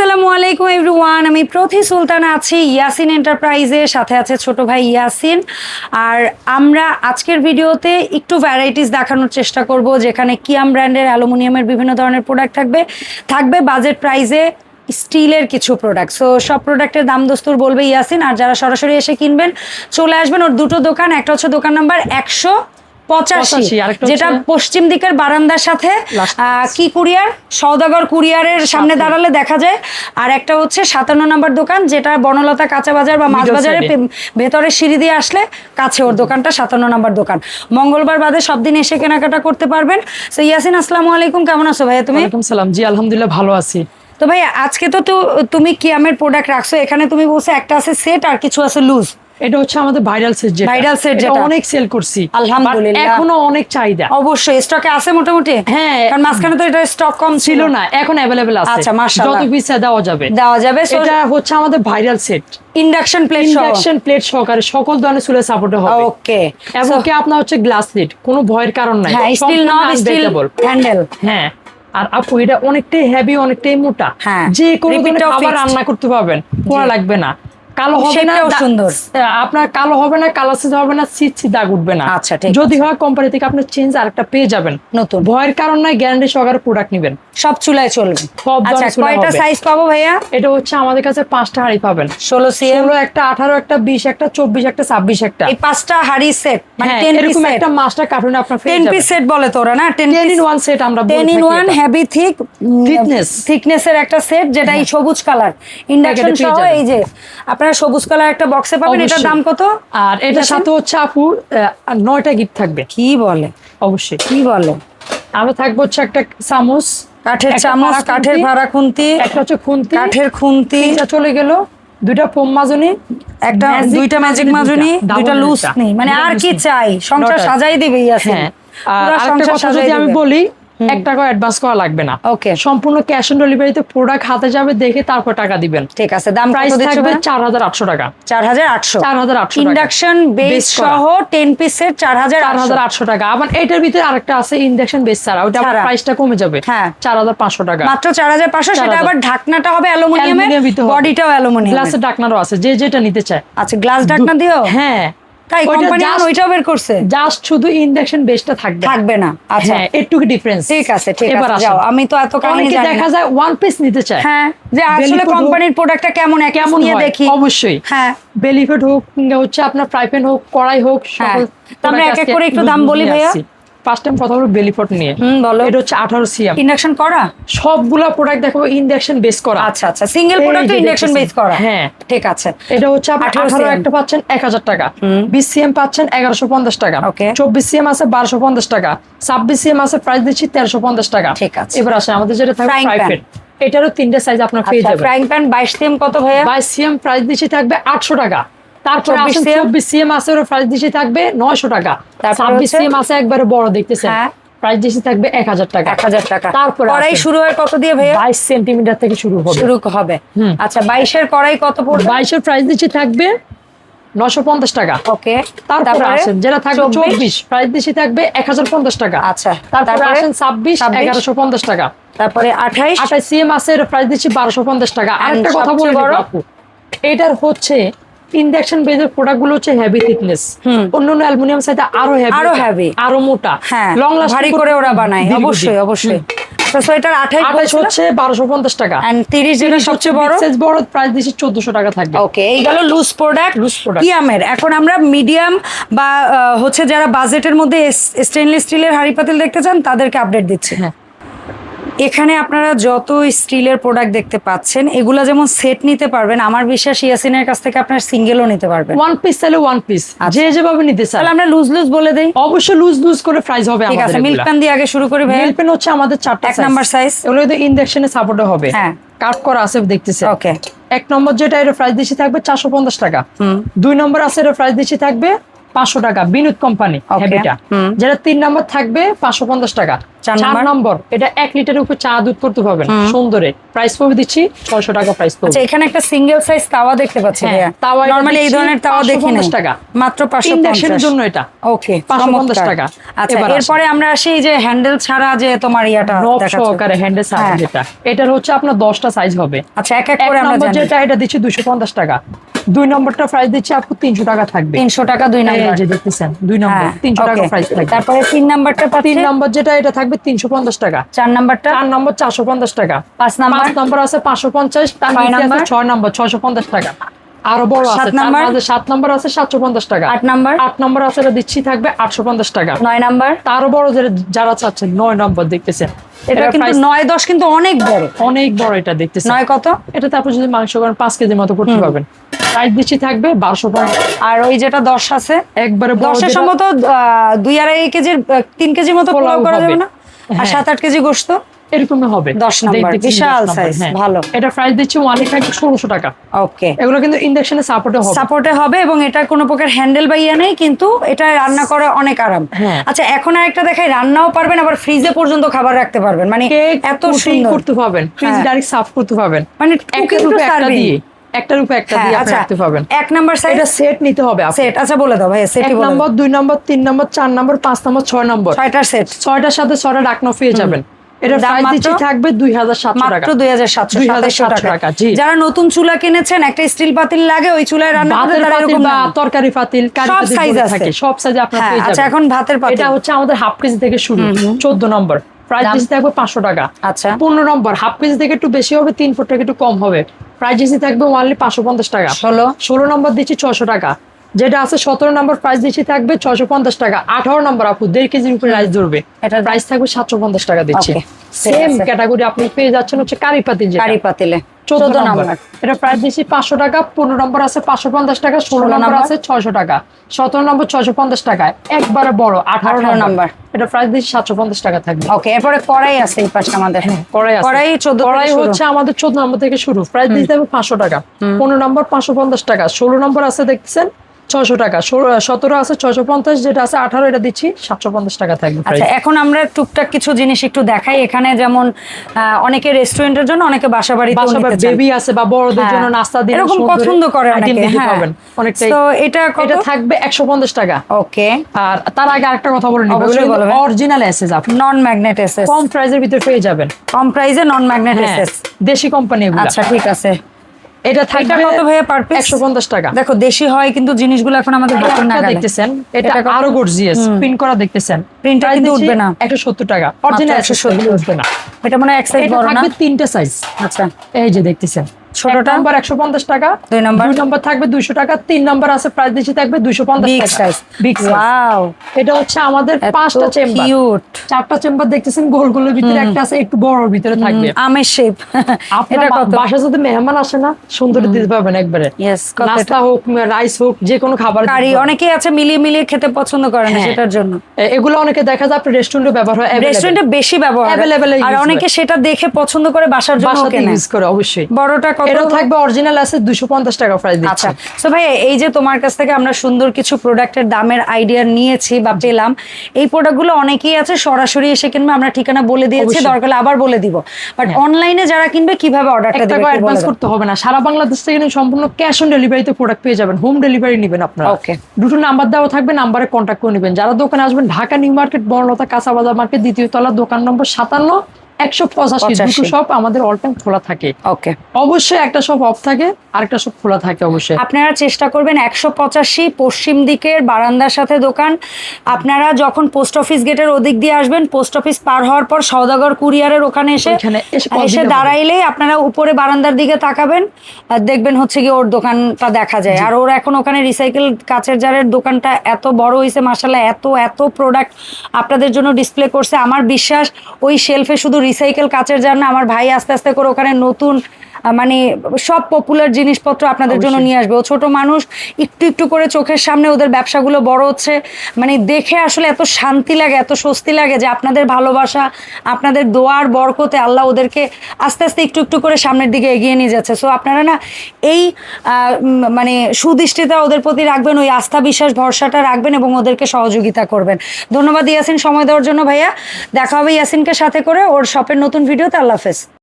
আসসালামু আলাইকুম এভরিওয়ান আমি প্রথি সুলতান আছি ইয়াসিন এন্টারপ্রাইজের সাথে আছে ছোট ভাই ইয়াসিন। আর আমরা আজকের ভিডিওতে একটু ভ্যারাইটিস দেখানোর চেষ্টা করব, যেখানে কিয়াম ব্র্যান্ডের অ্যালুমিনিয়ামের বিভিন্ন ধরনের প্রোডাক্ট থাকবে। থাকবে বাজেট প্রাইজে স্টিলের কিছু প্রোডাক্ট সো সব প্রোডাক্টের দাম দস্তুর বলবে ইয়াসিন। আর যারা সরাসরি এসে কিনবেন, চলে আসবেন ওর দুটো দোকান। একটা হচ্ছে দোকান নাম্বার একশো পঁচাশি। যেটা পশ্চিম দিকের বারান্দার সাথে কি কুরিয়ার? সওদাগর কুরিয়ারের সামনে দাঁড়ালে দেখা যায়। আর একটা হচ্ছে সাতান্ন নম্বর দোকান যেটা বনলতা কাঁচা বাজার বা মাছ Middle বাজারে side-এ। পে- ভেতরে সিঁড়ি দিয়ে আসলে কাছে ওর দোকানটা সাতান্ন নম্বর দোকান। মঙ্গলবার বাদে সব দিন এসে কেনাকাটা করতে পারবেন। সো ইয়াসিন আসসালামু আলাইকুম। কেমন আছো ভাইয়া তুমি? সালাম। জি আলহামদুলিল্লাহ ভালো আছি। তো ভাই আজকে তো তু- তুমি কিয়ামের প্রোডাক্ট রাখছো? এখানে তুমি বলছো একটা আছে সেট আর কিছু আছে লুজ এটা হচ্ছে আমাদের ভাইরাল সেট যেটা। Set এটা যেটা। অনেক সেল করছি। আলহামদুলিল্লাহ। এখনও অনেক চাহিদা। অবশ্যই স্টকে আছে মোটামুটি? হ্যাঁ। কারণ মাঝখানে তো এটা স্টক কম ছিল। না এখন অ্যাভেলেবেল আছে। আচ্ছা, মাশাআল্লাহ। যত পিস দেওয়া যাবে। দেওয়া যাবে এটা হচ্ছে আমাদের viral set induction plate induction plate সহকারে সকল ধরনের চুলে সাপোর্ট হবে। ওকে এবং কি আপনার হচ্ছে গ্লাস লিড কোনো ভয়ের কারণ নাই। হ্যাঁ স্টিল সম্পূর্ণ স্টিল হ্যান্ডেল হ্যাঁ আর আপু এটা অনেকটাই হেভি অনেকটাই মোটা। হ্যাঁ। যে কোনো ধরনের খাবার রান্না করতে পারবেন পোড়া লাগবে না। কালো হবে না সুন্দর। আপনার কালো হবে না কালো সিজ হবে না সিট দাগ উঠবে না। আচ্ছা, ঠিক যদি হয় কোম্পানি থেকে আপনি চেঞ্জ আরেকটা পেয়ে যাবেন। নতুন। ভয়ের কারণ নাই গ্যারান্টি সহকারে প্রোডাক্ট নেবেন। সব চুলায় চলবে। সব আচ্ছা কয়টা সাইজ পাবো ভাইয়া? এটা হচ্ছে আমাদের কাছে পাঁচটা হাড়ি পাবেন। ষোলো সিএম। ষোলো একটা আঠারো একটা বিশ একটা চব্বিশ একটা ছাব্বিশ একটা। এই পাঁচটা হাড়ি সেট মানে হ্যাঁ টেন পিস একটা মাস্টার কার্টুনে আপনার টেন পিস সেট বলে তোরা না? Ten ten in one set আমরা ten in one heavy thick Thickness। থিকনেসের একটা সেট যেটা এই সবুজ কালার ইন্ডাকশন পেয়ে সহ এই যে আপনারা সবুজ কালার একটা বক্সে পাবেন এটার দাম কত? আর এটার সাথে হচ্ছে আপু নয়টা গিফট থাকবে। কি বলে? অবশ্যই। কি বলে? আমরা থাকব হচ্ছে একটা চামচ কাঠের চামচ কাঠের খুন্তি, ভাড়া খুন্তি একটা হচ্ছে খুন্তি কাঠের খুন্তি। তিনটা চলে গেল দুইটা ফোম মাজনি একটা দুইটা ম্যাজিক মাজুনি দুইটা, লুজ নেই। মানে আর কি চাই? সংসার সাজাই দিবেই আছে হ্যাঁ। আর আরেকটা কথা যদি আমি বলি এক টাকা অ্যাডভান্স করা লাগবে না। ওকে সম্পূর্ণ ক্যাশ অন ডেলিভারিতে প্রোডাক্ট হাতে যাবে দেখে তারপর টাকা দিবেন। ঠিক আছে দাম প্রাইস থাকবে চার হাজার আটশো টাকা। চার হাজার আটশো। চার হাজার আটশো ইন্ডাকশন বেস সহ টেন পিসের চার হাজার চার হাজার আটশো টাকা। আবার এটার ভিতরে আরেকটা আছে ইন্ডাকশন বেস ছাড়া। ওটা। প্রাইসটা কমে যাবে। হ্যাঁ। চার হাজার পাঁচশো টাকা। মাত্র চার হাজার পাঁচশো সেটা আবার ঢাকনাটা হবে অ্যালুমিনিয়ামের বডিটাও অ্যালুমিনিয়াম গ্লাসের ডাকনারও আছে যে যেটা নিতে চায়। আচ্ছা গ্লাস ঢাকনা দিও হ্যাঁ। তাই কোম্পানি আর ওইটা বের করছে? জাস্ট শুধু ইন্ডাকশন বেসটা থাকবে। থাকবে না। আচ্ছা। একটুকু ডিফারেন্স ঠিক আছে ঠিক আছে যাও। আমি তো এত কাহিনী জানি দেখা যায় ওয়ান পিস নিতে চায়। হ্যাঁ যে আসলে কোম্পানির প্রোডাক্টটা কেমন এক কেমন নিয়ে হয়? দেখি। অবশ্যই। হ্যাঁ। বেলিফেট হোক হচ্ছে আপনার ফ্রাই প্যান হোক কড়াই হোক হ্যাঁ। সকল আমরা এক এক করে একটু দাম বলি ভাইয়া। ফার্স্ট টাইম কথা বেলিফট নিয়ে। বলো। এটা হচ্ছে আঠারো সিএম ইন্ডাকশন করা? সবগুলা প্রোডাক্ট দেখো ইন্ডাকশন বেস করা। আচ্ছা আচ্ছা। সিঙ্গেল প্রোডাক্ট ইন্ডাকশন বেস করা। হ্যাঁ। ঠিক আছে। এটা হচ্ছে আপনি আঠারো একটা পাচ্ছেন এক হাজার টাকা বিশ সিএম পাচ্ছেন এগারোশো পঞ্চাশ টাকা. চব্বিশ সিএম আছে বারোশো পঞ্চাশ টাকা। ছাব্বিশ সিএম আছে প্রাইস দিচ্ছি তেরোশো পঞ্চাশ টাকা। ঠিক আছে। এবার আসে আমাদের যেটা থাকবে এটারও তিনটে সাইজ আপনার পেয়ে আচ্ছা যাবেন। ফ্রাইং প্যান বাইশ সিএম কত ভাইয়া? বাইশ সিএম প্রাইস দিচ্ছি থাকবে আটশো টাকা। তারপরে 24 আসেন চব্বিশ সিএম আছে ওর প্রাইস থাকবে নয়শো টাকা। ছাব্বিশ সিএম আছে একবারে বড় দেখতেছেন। হ্যাঁ। প্রাইস থাকবে এক হাজার টাকা। এক হাজার টাকা। তারপরে কড়াই শুরু হয় কত দিয়ে ভাইয়া? বাইশ সেন্টিমিটার থেকে শুরু হবে। শুরু হবে। আচ্ছা বাইশের কড়াই কত পড়বে? বাইশের প্রাইস দিচ্ছি থাকবে নশো পঞ্চাশ টাকা। ওকে। তারপরে আসেন যেটা থাকবে চব্বিশ? প্রাইস দিচ্ছি থাকবে এক হাজার পঞ্চাশ টাকা। আচ্ছা তারপরে তারপরে? আসেন ছাব্বিশ 26 এগারোশো পঞ্চাশ টাকা। তারপরে আঠাইশ? আঠাশ সিএম আছে প্রাইস দিচ্ছি বারোশো পঞ্চাশ টাকা। আরেকটা কথা সবচেয়ে বলে বড়? বড় আপু। এটার হচ্ছে ইন্ডাকশন বেজের প্রোডাক্টগুলো হচ্ছে হেভি থিকনেস। অন্য অন্য অ্যালুমিনিয়াম সাইতে আরও হেভি আরও heavy। আরও মোটা। হ্যাঁ লং লাস্টিং ভারী করে ওরা বানায়। অবশ্যই অবশ্যই। আচ্ছা সোয়েটার আঠাইশ হচ্ছে বারোশো পঞ্চাশ টাকা। এন্ড তিরিশ যেটা সবচেয়ে বড়? সাইজ বড় প্রাইস দিচ্ছি চোদ্দশো টাকা থাকবে। ওকে এই গেল লুজ প্রোডাক্ট। কিয়ামের এখন আমরা মিডিয়াম বা হচ্ছে যারা বাজেটের মধ্যে স্টেনলেস স্টিলের হাঁড়ি পাতিল দেখতে চান তাদেরকে আপডেট দিচ্ছে। হ্যাঁ। এখানে আপনারা যত স্টিলের প্রোডাক্ট দেখতে পাচ্ছেন এগুলা যেমন সেট নিতে পারবেন আমার বিশ্বাস ইয়াসিনের কাছ থেকে আপনার সিঙ্গেলও নিতে পারবেন। ওয়ান পিস তাহলে ওয়ান পিস যে যেভাবে নিতে চান তাহলে আমরা লুজ লুজ বলে দেই? অবশ্যই লুজ লুজ করে প্রাইস হবে ঠিক আছে মিল্ক প্যান দিয়ে আগে শুরু করি ভাই মিল্ক পেন হচ্ছে আমাদের চারটা এক নাম্বার সাইজ এগুলো কিন্তু ইন্ডাকশনে সাপোর্ট হবে। হ্যাঁ। কাট করা আছে দেখতেছে। ওকে এক নম্বর যেটা এর প্রাইস দিচ্ছি থাকবে চারশো পঞ্চাশ টাকা। হুম। দুই নম্বর আছে এর প্রাইস দিচ্ছি থাকবে পাঁচশো টাকা বিনোদ কোম্পানি. হ্যাবিটা যেটা তিন নম্বর থাকবে পাঁচশো পঞ্চাশ টাকা। চার নম্বর? নম্বর এটা এক লিটারের উপর চা দুধ করতে পারবেন। সুন্দরে। প্রাইস পড়বে দিচ্ছি ছয়শো টাকা প্রাইস পড়বে আচ্ছা এখানে একটা সিঙ্গেল সাইজ তাওয়া দেখতে পাচ্ছি হ্যাঁ, তাওয়া নরমালি এই ধরনের তাওয়া দেখি না টাকা। মাত্র পাঁচশো জন্য এটা। ওকে 550 টাকা। আচ্ছা এরপরে আমরা আসি যে হ্যান্ডেল ছাড়া যে তোমার ইয়াটা সহকারে হ্যান্ডেল সাইজ হ্যাঁ। যেটা। এটার হচ্ছে আপনার দশটা সাইজ হবে। আচ্ছা এক এক করে আমরা যেটা এটা দিচ্ছি দুশো পঞ্চাশ টাকা। দুই নম্বরটা প্রাইস দিচ্ছি আপু তিনশো টাকা থাকবে। তিনশো টাকা দুই এই যে দেখতেছেন দুই নম্বর হ্যাঁ টাকা প্রাইস থাকবে তারপরে তিন নাম্বারটা তিন নম্বর যেটা এটা থাকবে তিনশো পঞ্চাশ টাকা। চার নাম্বারটা? চার নম্বর টাকা। পাঁচ নাম্বার? পাঁচ নম্বর আছে পাঁচশো পঞ্চাশ তার ছয় নিচে আছে নাম্বার? নম্বর ছয়শো পঞ্চাশ টাকা। আরও বড় আছে সাত নম্বর আছে সাতশো পঞ্চাশ টাকা। আট নাম্বার? আট নম্বর আছে এটা দিচ্ছি থাকবে আটশো পঞ্চাশ টাকা। নয় নাম্বার? তারও বড় যারা চাচ্ছেন নয় নম্বর দেখতেছেন। এটা কিন্তু price নয় দশ কিন্তু অনেক বড়। অনেক বড় এটা দেখতেছেন নয় কত? এটা তারপর যদি মাংস করেন পাঁচ কেজির মতো করতে পারবেন। প্রাইস দিচ্ছি থাকবে বারোশো পঞ্চাশ আর ওই যেটা দশ আছে একবারে 10 এর সম্ভবত আহ, দুই আড়াই কেজির আহ, তিন কেজির মতো পোলাও করা যাবে না? আর হ্যাঁ। সাত আট কেজি গোস্ত এরকমই হবে। দশ নাম্বার, বিশাল size, হ্যাঁ। ভালো। এটা প্রাইস দিচ্ছি ওয়ান থাকবে ষোলোশো টাকা। ওকে এগুলো কিন্তু ইন্ডাকশনে সাপোর্টে হবে। সাপোর্টে হবে এবং এটা কোনো প্রকার হ্যান্ডেল বা ইয়ে নেই কিন্তু এটা রান্না করে অনেক আরাম। হ্যাঁ। আচ্ছা এখন আর একটা দেখাই রান্নাও পারবেন আবার ফ্রিজে পর্যন্ত খাবার রাখতে পারবেন। মানে এত সুন্দর করতে পারবেন ফ্রিজ। ডাইরেক্ট সাফ করতে পারবেন। মানে একটা রূপে একটা দিয়ে একটা রূপে একটা দিয়ে আপনি আচ্ছা রাখতে পারবেন। এক নাম্বার সাইজ এটা সেট নিতে হবে সেট আচ্ছা বলে দাও ভাই এক সেটই বলে নম্বর দুই নম্বর তিন নম্বর চার নম্বর পাঁচ নম্বর ছয় নম্বর। ছয়টার সেট ছয়টার সাথে ছয়টা ডাকনা পেয়ে যাবেন। এটা প্রাইস দিচ্ছি থাকবে টাকা মাত্র দুই হাজার সাতশো 2700 টাকা, জি। যারা নতুন চুলা কিনেছেন একটা স্টিল পাতিল লাগে ওই চুলায় রান্না করতে তারা এরকম বা তরকারি পাতিল কারি সব। থাকে সাইজে আপনার হ্যাঁ আচ্ছা এখন ভাতের পাতিল। এটা হচ্ছে আমাদের হাফ কেজি থেকে শুরু চোদ্দ নম্বর। প্রাইস দিচ্ছি থাকবে পাঁচশো টাকা। আচ্ছা। পনেরো নম্বর হাফ কেজি থেকে একটু বেশি হবে তিন ফুট থেকে একটু কম হবে। প্রাইস দিচ্ছি থাকবে পাঁচশো পঞ্চাশ টাকা। ষোলো। ষোলো নম্বর দিচ্ছি ছশো টাকা। যেটা আছে সতেরো নম্বর প্রাইস দিচ্ছি থাকবে ছশো পঞ্চাশ টাকা। আঠারো নম্বর আপু দেড় কেজির উপরে রাইস ধরবে। এটার প্রাইস থাকবে সাতশো পঞ্চাশ টাকা দিচ্ছি। সেম ক্যাটাগরি আপনি পেয়ে যাচ্ছেন হচ্ছে কারি পাতিল কারি পাতিলে চোদ্দ চোদ্দ নম্বর। নম্বর। এটা প্রাইস দিচ্ছি পাঁচশো টাকা পনেরো নম্বর আছে পাঁচশো পঞ্চাশ টাকা ষোলো নম্বর? আছে ছয়শো টাকা। সতেরো নম্বর ছয়শো পঞ্চাশ একবারে বড় আঠারো নম্বর। এটা প্রাইস দিচ্ছি সাতশো পঞ্চাশ টাকা থাকবে। ওকে এরপরে কড়াই আছে এই আমাদের। কড়াই আছে। কড়াই 14 কড়াই হচ্ছে আমাদের চোদ্দ নম্বর থেকে শুরু। প্রাইস দিতে হবে পাঁচশো টাকা। পনেরো নম্বর পাঁচশো পঞ্চাশ টাকা। ষোলো নম্বর আছে দেখছেন ছয়শো টাকা। সতেরো আছে ছয়শো পঞ্চাশ যেটা আছে আঠারো এটা দিচ্ছি সাতশো পঞ্চাশ টাকা থাকবে আচ্ছা এখন আমরা টুকটাক কিছু জিনিস একটু দেখাই। এখানে যেমন অনেকে রেস্টুরেন্টের জন্য অনেকে বাসা বাড়ি বেবি আছে বা বড়দের জন্য নাস্তা দিন হ্যাঁ। এরকম পছন্দ করে অনেকে হ্যাঁ। পাবেন অনেকটাই তো এটা কত? এটা থাকবে একশো পঞ্চাশ টাকা। ওকে আর তার আগে আরেকটা কথা বলে নিব অরিজিনাল এসেস আপনি। নন ম্যাগনেট এসএস কম প্রাইসের ভিতরে পেয়ে যাবেন। কম প্রাইসে নন ম্যাগনেট হ্যাঁ, এসএস দেশি কোম্পানি আচ্ছা ঠিক আছে। এটা থাকবে কত ভাইয়া পার পিস একশো পঞ্চাশ টাকা। দেখো দেশি হয় কিন্তু জিনিসগুলো এখন আমাদের হাতের না দেখতেছেন এটা আরও গর্জিয়াস প্রিন্ট করা দেখতেছেন। প্রিন্টটা কিন্তু উঠবে না। 170 টাকা। অরিজিনাল 170 উঠবে না এটা মানে এক সাইজ বড় না? থাকবে তিনটা সাইজ আচ্ছা এই যে দেখতেছেন। ছোটটা? নাম্বার 150 টাকা দুই নাম্বার? দুই নাম্বার থাকবে 200 টাকা তিন নাম্বার আছে প্রাইস থাকবে 250 বিগ টাকা। সাইজ বিগ ওয়াও এটা হচ্ছে আমাদের পাঁচটা চেম্বার কিউট চারটা চেম্বার দেখতেছেন গোল গোলের ভিতরে একটা আছে একটু বড় ভিতরে থাকবে। আমের শেপ এটা কত? বাসায় যদি মেহমান আসে না সুন্দর দিতে পারবেন একবারে। নাস্তা হোক রাইস হোক যে কোনো খাবার কারি। অনেকেই আছে মিলিয়ে মিলিয়ে খেতে পছন্দ করে না হ্যাঁ। সেটার জন্য। এগুলো অনেকে দেখা যায় আপনি রেস্টুরেন্টে ব্যবহার হয়। রেস্টুরেন্টে বেশি ব্যবহার হয়। আর অনেকে সেটা দেখে পছন্দ করে বাসার জন্য কেনে। ইউজ করে অবশ্যই। বড়টা এটাও থাকবে অরিজিনাল আছে 250 টাকা প্রাইস দিচ্ছে। আচ্ছা ভাই এই যে তোমার কাছ থেকে আমরা সুন্দর কিছু প্রোডাক্টের দামের আইডিয়া নিয়েছি বা পেলাম এই প্রোডাক্টগুলো অনেকেই আছে সরাসরি এসে কিনবে আমরা ঠিকানা বলে দিয়েছি হ্যাঁ। দরকার আবার বলে দিব। বাট অনলাইনে যারা কিনবে কীভাবে অর্ডারটা দেবে অ্যাডভান্স করতে হবে না। সারা বাংলাদেশ থেকে সম্পূর্ণ ক্যাশ অন ডেলিভারিতে প্রোডাক্ট পেয়ে যাবেন। হোম ডেলিভারি নেবেন আপনারা। Okay. দুটো নাম্বার দেওয়া থাকবে নাম্বারে কন্ট্যাক্ট করে নেবেন। যারা দোকানে আসবেন ঢাকা নিউ মার্কেট বর্ণলতা কাঁচা বাজার মার্কেট দ্বিতীয় তলা দোকান নম্বর সাতান্ন। একশো পঁচাশি দুটো 85 শপ আমাদের অল টাইম খোলা থাকে। ওকে অবশ্যই একটা শপ অফ থাকে আরেকটা শপ খোলা থাকে অবশ্যই। আপনারা চেষ্টা করবেন একশো পঁচাশি পশ্চিম দিকের বারান্দার সাথে দোকান। আপনারা যখন পোস্ট অফিস গেটের ওদিক দিয়ে আসবেন পোস্ট অফিস পার হওয়ার পর সওদাগর কুরিয়ারের ওখানে এসে এসে। দাঁড়াইলেই আপনারা উপরে বারান্দার দিকে তাকাবেন আর দেখবেন হচ্ছে কি ওর দোকানটা দেখা যায়। আর ওর এখন ওখানে রিসাইকেল কাচের জারের দোকানটা এত বড় হয়েছে মাসাল্লাহ এত এত প্রোডাক্ট আপনাদের জন্য ডিসপ্লে করছে। আমার বিশ্বাস ওই শেলফে শুধু রিসাইকেল কাচের জন্য আমার ভাই আস্তে আস্তে করে ওখানে নতুন মানে সব পপুলার জিনিসপত্র আপনাদের জন্য নিয়ে আসবে। ও ছোট মানুষ একটু একটু করে চোখের সামনে ওদের ব্যবসাগুলো বড় হচ্ছে। মানে দেখে আসলে এত শান্তি লাগে এত স্বস্তি লাগে যে আপনাদের ভালোবাসা আপনাদের দোয়ার বরকতে আল্লাহ ওদেরকে আস্তে আস্তে একটু একটু করে সামনের দিকে এগিয়ে নিয়ে যাচ্ছে। সো আপনারা না এই মানে সুদৃষ্টিতা ওদের প্রতি রাখবেন ওই আস্থা বিশ্বাস ভরসাটা রাখবেন এবং ওদেরকে সহযোগিতা করবেন। ধন্যবাদ ইয়াসিন সময় দেওয়ার জন্য ভাইয়া। দেখা হবে ইয়াসিনকে সাথে করে ওর শপের নতুন ভিডিওতে আল্লাহ হাফেজ।